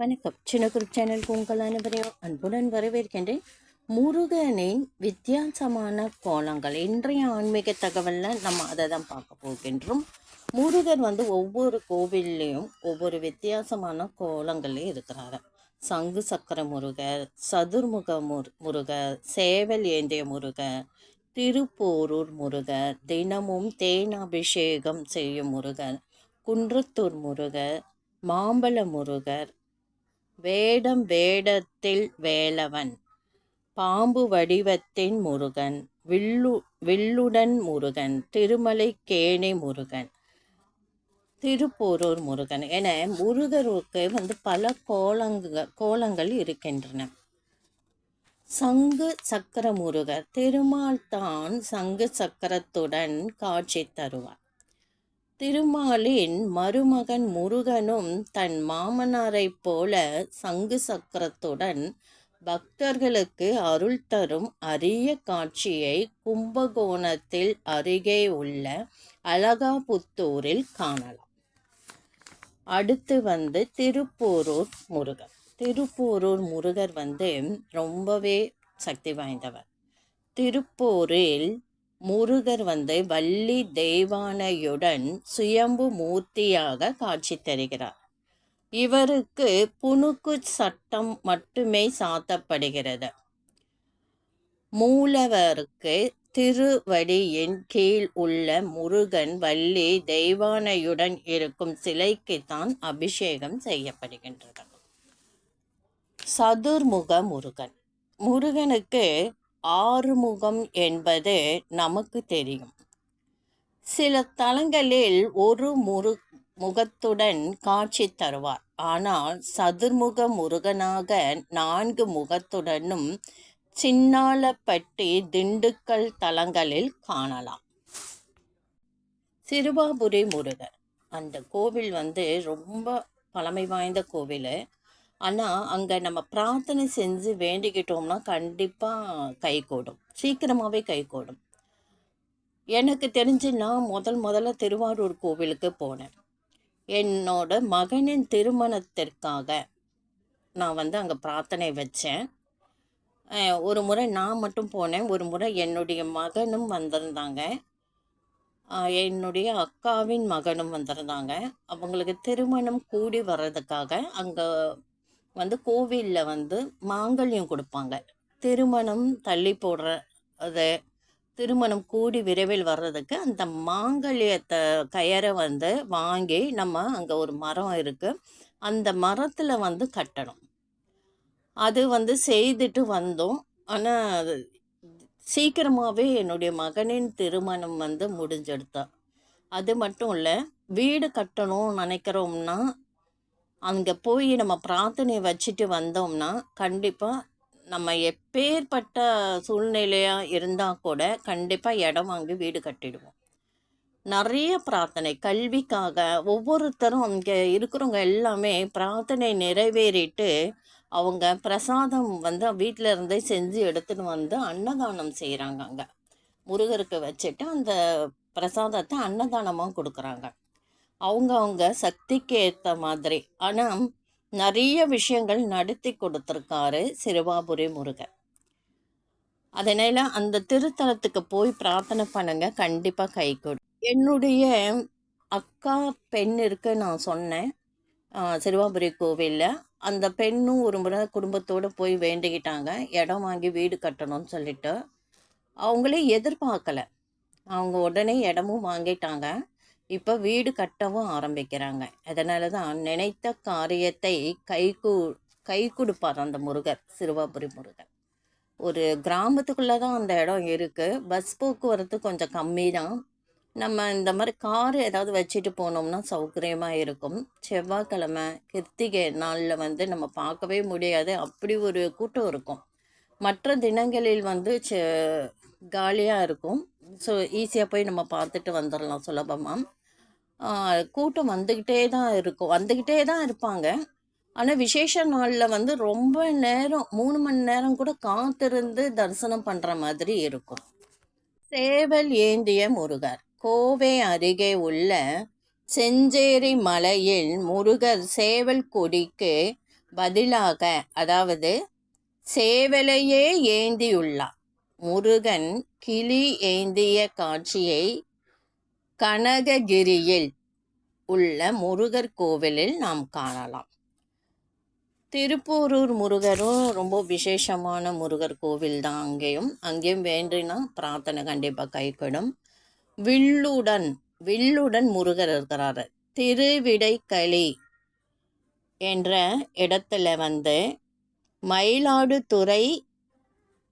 வணக்கம். சின்ன குரூப் சேனலுக்கு உங்கள் அனைவரையும் அன்புடன் வரவேற்கின்றேன். முருகனின் வித்தியாசமான கோலங்கள் இன்றைய ஆன்மீக தகவலில் நம்ம அதை தான் பார்க்க போகின்றோம். முருகர் வந்து ஒவ்வொரு கோவில்லையும் ஒவ்வொரு வித்தியாசமான கோலங்களே இருக்கிறாரு. சங்கு சக்கர முருகர் சதுர்முக முரு முருகர் சேவல் ஏந்திய முருகர் திருப்போரூர் முருகர் தினமும் தேனாபிஷேகம் செய்யும் முருகர் குன்றத்தூர் முருகர் மாம்பழ முருகர் வேடம் வேடத்தில் வேலவன் பாம்பு வடிவத்தின் முருகன் வில்லு வில்லுடன் முருகன் திருமலை கேணி முருகன் திருப்போரூர் முருகன் என முருகருக்கு வந்து பல கோலங்க கோலங்கள் இருக்கின்றன. சங்கு சக்கர முருகர் திருமால் தான் சங்கு சக்கரத்துடன் காட்சி தருவார். திருமாலின் மருமகன் முருகனும் தன் மாமனாரைப் போல சங்கு சக்கரத்துடன் பக்தர்களுக்கு அருள் தரும் அரிய காட்சியை கும்பகோணத்தில் அருகே உள்ள அழகாபுத்தூரில் காணலாம். அடுத்து வந்து திருப்போரூர் முருகன். திருப்போரூர் முருகர் வந்து ரொம்பவே சக்தி வாய்ந்தவர். திருப்பூரில் முருகர் வந்து வள்ளி தெய்வானையுடன் சுயம்பு மூர்த்தியாக காட்சி தருகிறார். இவருக்கு புணுக்கு சட்டம் மட்டுமே சாத்தப்படுகிறது. மூலவருக்கு திருவடியின் கீழ் உள்ள முருகன் வள்ளி தெய்வானையுடன் இருக்கும் சிலைக்கு தான் அபிஷேகம் செய்யப்படுகின்றது. சதுர்முக முருகன். முருகனுக்கு ஆறுமுகம் என்பது நமக்கு தெரியும். சில தலங்களில் ஒரு முரு முகத்துடன் காட்சி தருவார். ஆனால் சதுர்முக முருகனாக நான்கு முகத்துடனும் சின்னாலப்பட்டி திண்டுக்கல் தலங்களில் காணலாம். சிறுவாபுரி முருகர். அந்த கோவில் வந்து ரொம்ப பழமை வாய்ந்த கோவில். ஆனால் அங்கே நம்ம பிரார்த்தனை செஞ்சு வேண்டிக்கிட்டோம்னா கண்டிப்பாக கை கூடும். சீக்கிரமாகவே கை கூடும். எனக்கு தெரிஞ்சு நான் முதல் முதல்ல திருவாரூர் கோவிலுக்கு போனேன். என்னோட மகனின் திருமணத்திற்காக நான் வந்து அங்கே பிரார்த்தனை வச்சேன். ஒரு முறை நான் மட்டும் போனேன். ஒரு முறை என்னுடைய மகனும் வந்திருந்தாங்க. என்னுடைய அக்காவின் மகனும் வந்திருந்தாங்க. அவங்களுக்கு திருமணம் கூடி வர்றதுக்காக அங்கே வந்து கோவிலில் வந்து மாங்கல்யம் கொடுப்பாங்க. திருமணம் தள்ளி போடுற அது திருமணம் கூடி விரைவில் வர்றதுக்கு அந்த மாங்கல்யத்தை கயரை வந்து வாங்கி நம்ம அங்கே ஒரு மரம் இருக்குது அந்த மரத்தில் வந்து கட்டணும். அது வந்து செய்துட்டு வந்தோம். ஆனால் சீக்கிரமாகவே என்னுடைய மகனின் திருமணம் வந்து முடிஞ்செடுத்தா. அது மட்டும் இல்லை வீடு கட்டணும் நினைக்கிறோம்னா அங்கே போய் நம்ம பிரார்த்தனை வச்சுட்டு வந்தோம்னா கண்டிப்பாக நம்ம எப்பேற்பட்ட சூழ்நிலையாக இருந்தால் கூட கண்டிப்பாக இடம் வாங்கி வீடு கட்டிடுவோம். நிறைய பிரார்த்தனை கல்விக்காக ஒவ்வொருத்தரும் அங்கே இருக்கிறவங்க எல்லாமே பிரார்த்தனை நிறைவேறிட்டு அவங்க பிரசாதம் வந்து வீட்டில் இருந்தே செஞ்சு எடுத்துன்னு வந்து அன்னதானம் செய்கிறாங்க அங்கே. முருகருக்கு வச்சுட்டு அந்த பிரசாதத்தை அன்னதானமாக கொடுக்குறாங்க. அவங்க அவங்க சக்திக்கு ஏற்ற மாதிரி. ஆனால் நிறைய விஷயங்கள் நடத்தி கொடுத்துருக்காரு சிறுவாபுரி முருகன். அதனால் அந்த திருத்தலத்துக்கு போய் பிரார்த்தனை பண்ணுங்க கண்டிப்பாக கை கொடு. என்னுடைய அக்கா பெண் இருக்கு நான் சொன்னேன். சிறுவாபுரி கோவிலில். அந்த பெண்ணும் ஒரு முறை குடும்பத்தோடு போய் வேண்டிக்கிட்டாங்க. இடம் வாங்கி வீடு கட்டணும்னு சொல்லிட்டு. அவங்களே எதிர்பார்க்கல. அவங்க உடனே இடமும் வாங்கிட்டாங்க. இப்போ வீடு கட்டவும் ஆரம்பிக்கிறாங்க. அதனால தான் நினைத்த காரியத்தை கைகூ கை கொடுப்பார் அந்த முருகர் சிறுவாபுரி முருகர் ஒரு கிராமத்துக்குள்ளே தான் அந்த இடம் இருக்குது பஸ் போக்குவரத்து கொஞ்சம் கம்மி தான் நம்ம இந்த மாதிரி கார் ஏதாவது வச்சுட்டு போனோம்னா சௌகரியமாக இருக்கும். செவ்வாய்க்கிழமை கிருத்திகை நாளில் வந்து நம்ம பார்க்கவே முடியாது. அப்படி ஒரு கூட்டம் இருக்கும். மற்ற தினங்களில் வந்து காலியாக இருக்கும். ஸோ ஈஸியாக போய் நம்ம பார்த்துட்டு வந்துடலாம் சுலபமாக கூட்டம் வந்துக்கிட்டே தான் இருக்கும். வந்துக்கிட்டே தான் இருப்பாங்க. ஆனால் விசேஷ நாளில் வந்து ரொம்ப நேரம் மூணு மணி நேரம் கூட காத்திருந்து தரிசனம் பண்ணுற மாதிரி இருக்கும். சேவல் ஏந்திய முருகர் கோவை அருகே உள்ள செஞ்சேரி மலையில் முருகர் சேவல் கொடிக்கு பதிலாக அதாவது சேவலையே ஏந்தியுள்ளார். முருகன் கிளி ஏந்திய காட்சியை கனககிரியில் உள்ள முருகர் கோவிலில் நாம் காணலாம். திருப்பூரூர் முருகரும் ரொம்ப விசேஷமான முருகர் கோவில் தான் அங்கேயும். அங்கேயும் வேண்டினா பிரார்த்தனை கண்டிப்பாக கைக்கிடும் வில்லுடன் வில்லுடன் முருகர் இருக்கிறாரு. திருவிடைக்களி என்ற இடத்துல வந்து மயிலாடுதுறை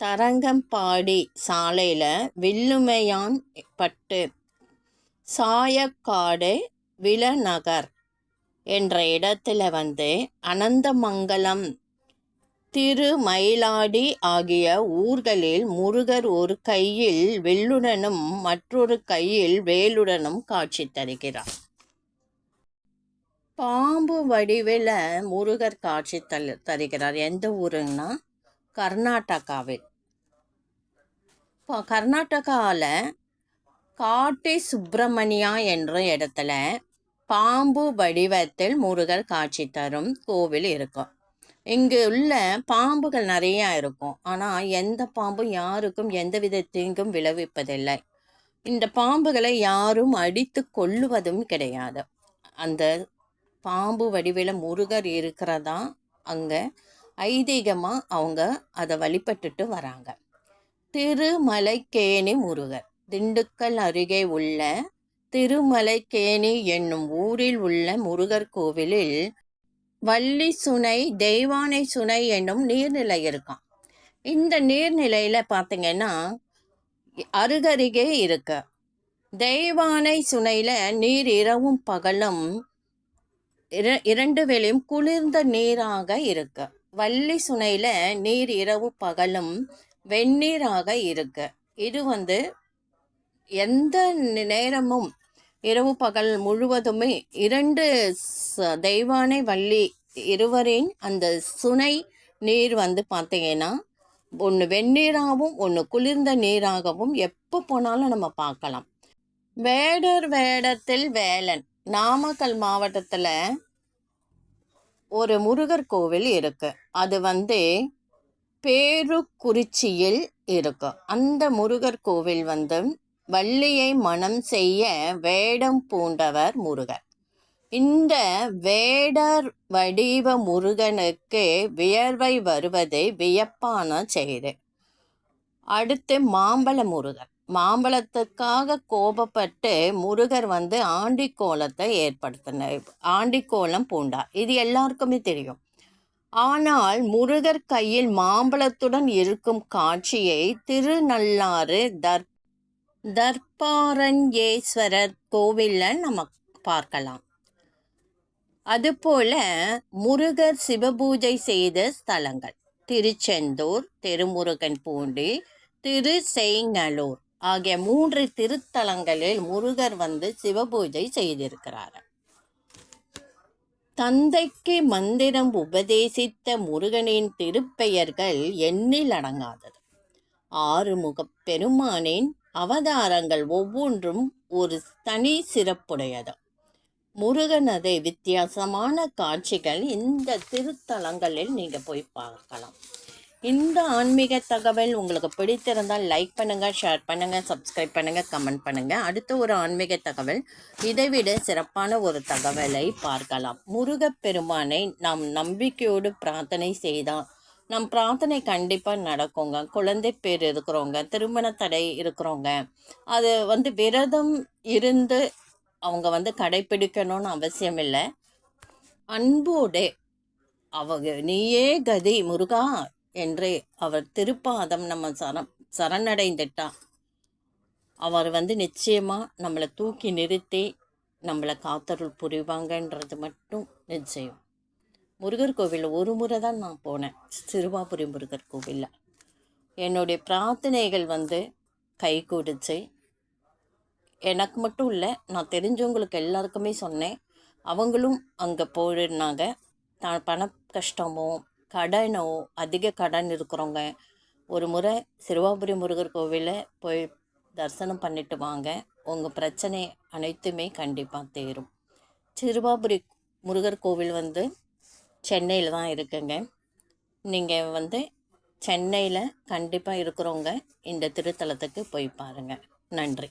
தரங்கம்பாடி சாலையில் வில்லுமையான் பட்டு சாயக்காடு விலநகர் என்ற இடத்துல வந்து அனந்தமங்கலம் திருமயிலாடி ஆகிய ஊர்களில் முருகர் ஒரு கையில் வெள்ளுடனும் மற்றொரு கையில் வேலுடனும் காட்சி தருகிறார். பாம்பு வடிவில் முருகர் காட்சி தல் தருகிறார். எந்த ஊருன்னா? கர்நாடகாவில். இப்போ கர்நாடகாவில் காட்டி சுப்பிரமணியா என்ற இடத்துல பாம்பு வடிவத்தில் முருகர் காட்சி தரும் கோவில் இருக்கும். இங்கு உள்ள பாம்புகள் நிறையா இருக்கும். ஆனால் எந்த பாம்பும் யாருக்கும் எந்த வித தீங்கும் விளைவிப்பதில்லை. இந்த பாம்புகளை யாரும் அடித்து கொள்ளுவதும் கிடையாது. அந்த பாம்பு வடிவில் முருகர் இருக்கிறதா? அங்கே ஐதீகமாக அவங்க அதை வழிபட்டுட்டு வராங்க. திருமலைக்கேணி முருகர். திண்டுக்கல் அருகே உள்ள திருமலைக்கேணி என்னும் ஊரில் உள்ள முருகர் கோவிலில் வள்ளி சுனை தெய்வானை சுனை என்னும் நீர்நிலை இருக்கான் இந்த நீர்நிலையில் பார்த்தீங்கன்னா அருகருகே இருக்கு. தெய்வானை சுனையில் நீர் இரவும் பகலும் இர இரண்டு வேளையும் குளிர்ந்த நீராக இருக்கு. வள்ளி சுனையில் நீர் இரவு பகலும் வெந்நீராக இருக்கு. இது வந்து எந்த நேரமும் இரவு பகல் முழுவதுமே இரண்டு தெய்வானை வள்ளி இருவரின் அந்த சுனை நீர் வந்து பார்த்தீங்கன்னா ஒன்று வெந்நீராகவும் ஒன்று குளிர்ந்த நீராகவும் எப்போ போனாலும் நம்ம பார்க்கலாம். வேடர் வேடத்தில் வேலன் நாமக்கல் மாவட்டத்தில் ஒரு முருகர் கோவில் இருக்கு. அது வந்து பேருக்குறிச்சியில் இருக்கு. அந்த முருகர் கோவில் வந்து வள்ளியை மனம் செய்ய வேடம் பூண்டவர் முருகன் இந்த வேடர் வடிவ முருகனுக்கு வியர்வை வருவது வியப்பான செய்து. அடுத்து மாம்பழ முருகர். மாம்பழத்துக்காக கோபப்பட்டு முருகர் வந்து ஆண்டி கோலத்தை ஏற்படுத்தினார். ஆண்டி கோலம் பூண்டார். இது எல்லாருக்குமே தெரியும். ஆனால் முருகர் கையில் மாம்பழத்துடன் இருக்கும் காட்சியை திருநள்ளாறு தர் தர்பாரண்யேஸ்வரர் கோவிலில் நம்ம பார்க்கலாம். அதுபோல முருகர் சிவபூஜை செய்த ஸ்தலங்கள். திருச்செந்தூர் திருமுருகன் பூண்டி திரு செய்நலூர் ஆகிய மூன்று திருத்தலங்களில் முருகர் வந்து சிவபூஜை செய்திருக்கிறார். தந்தைக்கு மந்திரம் உபதேசித்த முருகனின் திருப்பெயர்கள் எண்ணில் அடங்காதது. ஆறுமுகப் பெருமானின் அவதாரங்கள் ஒவ்வொன்றும் ஒரு தனி சிறப்புடையது. முருகனதை வித்தியாசமான காட்சிகள் இந்த திருத்தலங்களில் நீங்கள் போய் பார்க்கலாம். இந்த ஆன்மீக தகவல் உங்களுக்கு பிடித்திருந்தால் லைக் பண்ணுங்கள் ஷேர் பண்ணுங்கள் சப்ஸ்கிரைப் பண்ணுங்கள் கமெண்ட் பண்ணுங்கள் அடுத்த ஒரு ஆன்மீக தகவல். இதைவிட சிறப்பான ஒரு தகவலை பார்க்கலாம். முருகப்பெருமானை நாம் நம்பிக்கையோடு பிரார்த்தனை செய்தால் நம் பிரார்த்தனை கண்டிப்பாக நடக்குங்க. குழந்தை பேர் இருக்கிறவங்க திருமண தடை இருக்கிறவங்க அது வந்து விரதம் இருந்து அவங்க வந்து கடைப்பிடிக்கணும்னு அவசியம் இல்லை. அன்போடு அவங்க நீயே கதி முருகா என்று அவர் திருப்பாதம் நம்ம சரம் சரணடைந்துட்டா. அவர் வந்து நிச்சயமாக நம்மளை தூக்கி நிறுத்தி நம்மளை காத்தருள் புரிவாங்கன்றது மட்டும் நிச்சயம். முருகர் கோவிலில் ஒரு முறை தான் நான் போனேன். சிறுவாபுரி முருகர் கோவிலில். என்னுடைய பிரார்த்தனைகள் வந்து கை கொடுத்து எனக்கு மட்டும் இல்லை நான் தெரிஞ்சவங்களுக்கு எல்லாருக்குமே சொன்னேன். அவங்களும் அங்கே போயிருந்தாங்க. த பண கஷ்டமோ கடனோ அதிக கடன் இருக்கிறவங்க. ஒரு முறை சிறுவாபுரி முருகர் கோவிலில் போய் தரிசனம் பண்ணிட்டு வாங்க. உங்கள் பிரச்சனை அனைத்துமே கண்டிப்பாக தேரும். சிறுவாபுரி முருகர் கோவில் வந்து சென்னையில் தான் இருக்குங்க. நீங்கள் வந்து சென்னையில் கண்டிப்பாக இருக்கிறவங்க இந்த திருத்தலத்துக்கு போய் பாருங்கள் நன்றி.